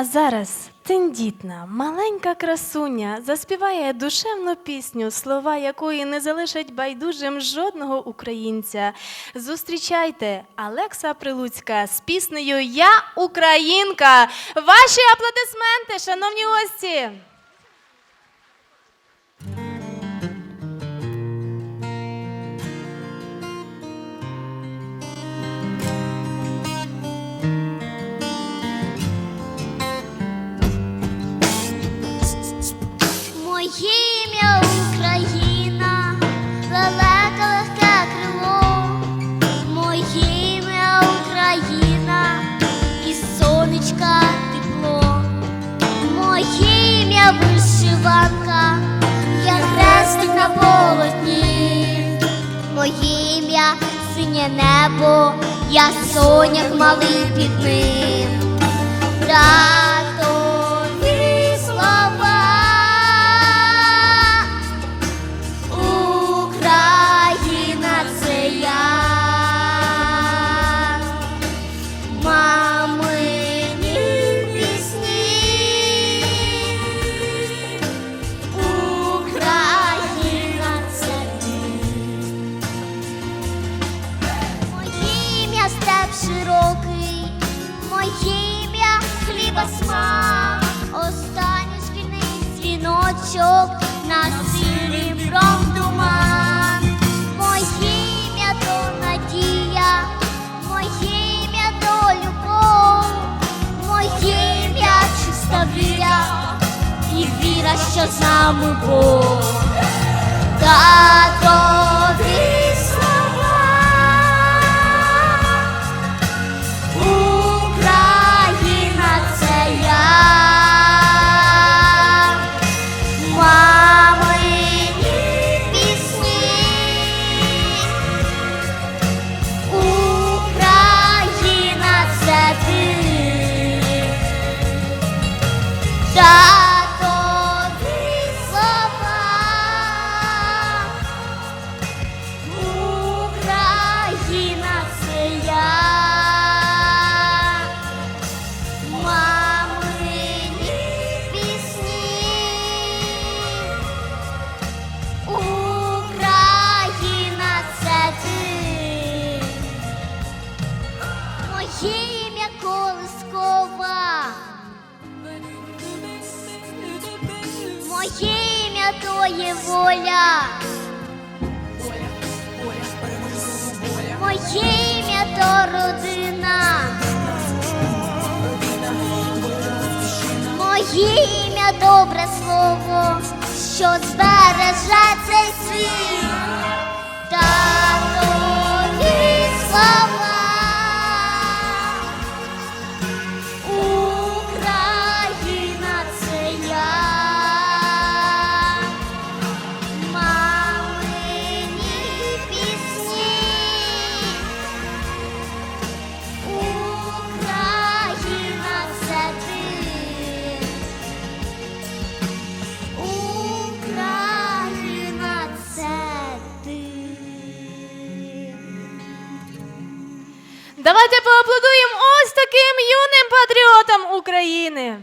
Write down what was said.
А зараз тендітна, маленька красуня заспіває душевну пісню, слова якої не залишать байдужим жодного українця. Зустрічайте Алекса Прилуцька з піснею Я Українка. Ваші аплодисменти, шановні гості! Ім'я синє небо, я соняк малий під ним. ім'я степ широкий, моє ім'я хліба смак, останній шкільний дзвіночок на силі туман. Моє ім'я то надія, моє ім'я то любов, моє ім'я чиста віра і віра, що з нами Бог. Татові Моє ім'я то є воля Моє ім'я то родина. Моє ім'я добре слово, що збереже цей світ. Давайте поаплодуємо ось таким юним патріотам України.